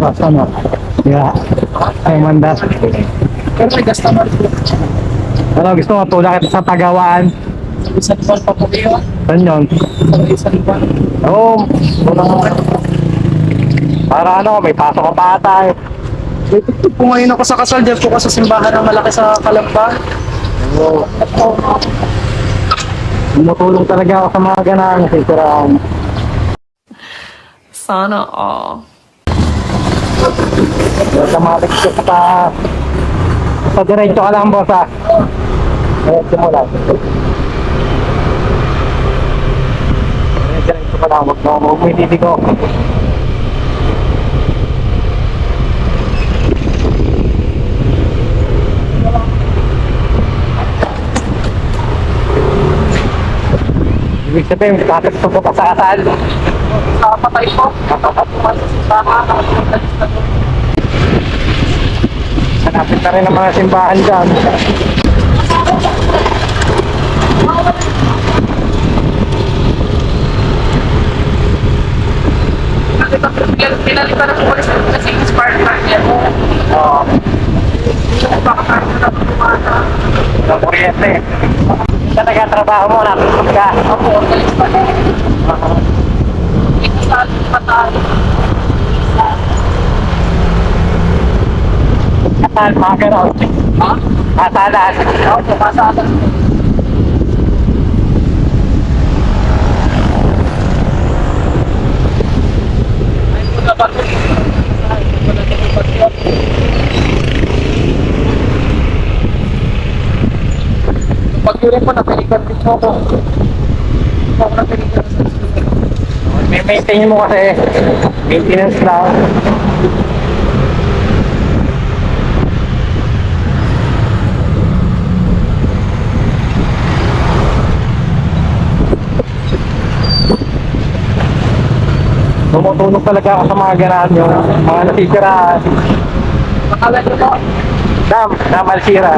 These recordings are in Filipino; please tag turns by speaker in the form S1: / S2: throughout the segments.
S1: Basta no. Yeah. Ay, mandas.
S2: Pero may naman po.
S1: Ano gusto mo? Tulak kita sa tagawaan.
S2: Isang buwan pa po kayo.
S1: Saan yun?
S2: Isang isang buwan.
S1: Oo. Oh, para ano, may pasok ka pa ata eh.
S2: Po ngayon ako sa kasal. Diyan po ako sa simbahan na malaki sa Kalamba.
S1: Oo. Tumutulong talaga ako sa mga ganang sisiraan.
S3: Sana all.
S1: Automatic sa taas. Sa diretso ka lang, boss ah. Diretso mo lang. Diretso ka lang, huwag mo, huwag mo ititig ko. Ibig sabihin, tatakso ko pa sa kasal.
S2: Sa patay po. Kapatuman sa simbahan. Nakatumalis na doon.
S1: Hanapin na rin ang mga simbahan dyan.
S2: Pinalitan ng polis kasi expired card niya.
S1: Oo.
S2: Baka tayo na tumata.
S1: Sa kuryente. Sa nagkatrabaho mo, natutog ka.
S2: Ako, galis pa rin. Ikasal, patay.
S1: Kasal, mga ganon.
S2: Ha?
S1: Kasalan.
S2: Ako, kasalan. Ay, wala ba ito? Ay, ito ba ito? Pag yun po, napilikan din po ako. Ako napilikan sa
S1: May maintain mo kasi. Maintenance lang. Tumutulong talaga ako sa mga ganaan yung mga nasisiraan.
S2: Akala nyo po,
S1: Dam, dam Alsira.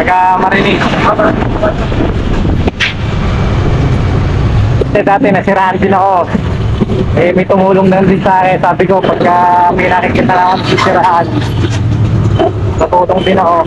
S1: Taga Marinig. Kasi dati nasiraan din ako. Eh, may tumulong na din sa akin. Sabi ko, pagka may nakikita na akong sisiraan, natutong din ako.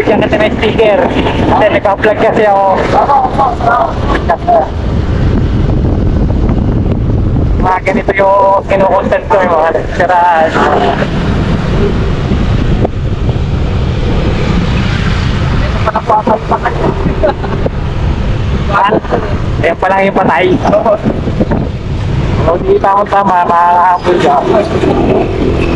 S1: Bibigyan kita ng sticker. Kasi nag-vlog kasi ako. Mga ganito yung kinukontent ko yung mga
S2: kayo.
S1: Ayan pa lang yung patay. Kung hindi pa akong tama, makakahabol ka.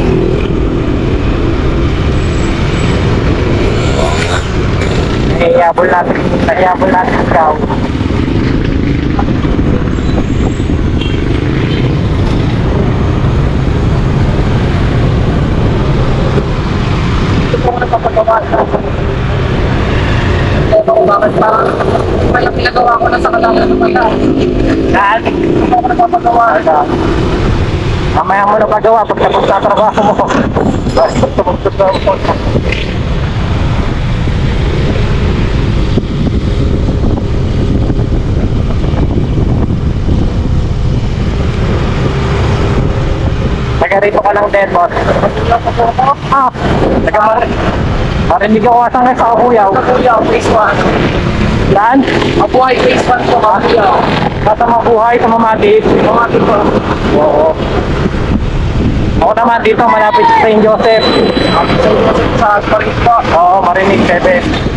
S1: Nahihiyabol natin, nahihiyabol natin ikaw.
S2: Ito po ako nagpapagawa sa Kaya ako bakit parang may pinagawa ko na sa kalaman ng mga.
S1: Saan?
S2: Ito po ako nagpapagawa sa
S1: Mamaya mo na pagawa pag tapos na trabaho mo. Basta tapos na trabaho mo. Taga rito ka lang din, boss. Ah, taga mar marinig ako asang sa kuyaw.
S2: Kakuya, phase 1.
S1: Saan?
S2: Mabuhay phase 1 po, kakuya.
S1: Sa mabuhay, sa mamati.
S2: Mga tipo.
S1: Oo. Ako naman dito, malapit sa St. Joseph.
S2: Sa Paris po.
S1: Oo, marinig 7.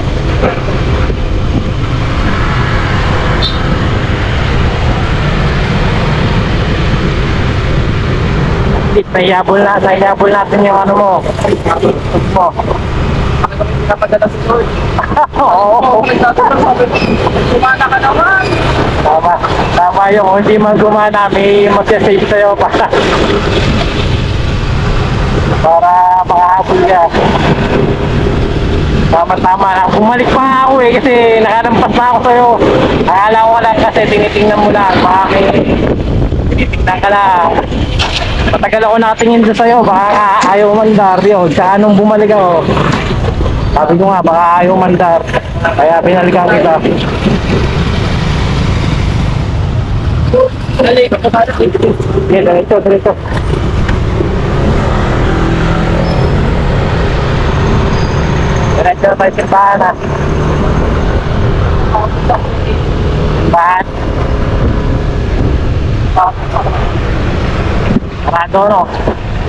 S1: Nahiyabol na, nahiyabol natin yung ano mo. Mo.
S2: napadala si Lord.
S1: Oo.
S2: Kumana ka naman.
S1: Tama. Tama yung hindi man gumana, may magsasave sa'yo para para makahabol ka. Tama-tama na. Bumalik pa nga ako eh kasi nakarampas na ako sa'yo. Akala ko lang kasi tinitingnan mo lang. Baka may tinitingnan ka lang. Matagal ako nakatingin doon sa'yo. Baka ayaw mandar yun. Tsaka nung bumalik ako, sabi ko nga baka ayaw mandar. Kaya pinalikan kita. Sige, diretso, diretso. Diretso tayo simbahan ha. Simbahan. Sarado no?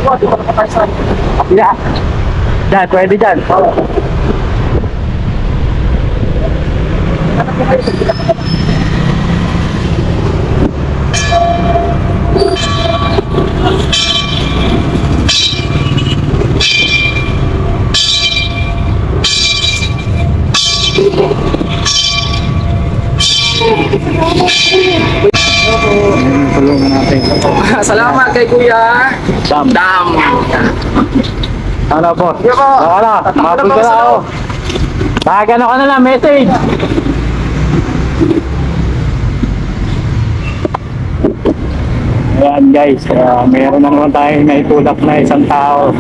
S2: Iwa, di ba sa
S1: Kapila. Diyan, pwede dyan.
S2: Anak ko kayo,
S1: Tulungan natin.
S2: Salamat kay Kuya.
S1: Dam.
S2: Dam.
S1: Ano po?
S2: Sige po.
S1: Baka na,
S2: ako
S1: na ako.
S2: loob.
S1: Bagano ka na lang, message. Ayan guys, uh, meron na naman tayong naitulak na isang tao.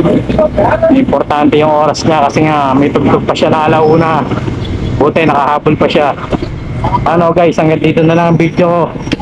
S1: Importante yung oras niya kasi nga may tugtog pa siya na alauna. Buti nakahabol pa siya. Ano guys, hanggang dito na lang ang video ko.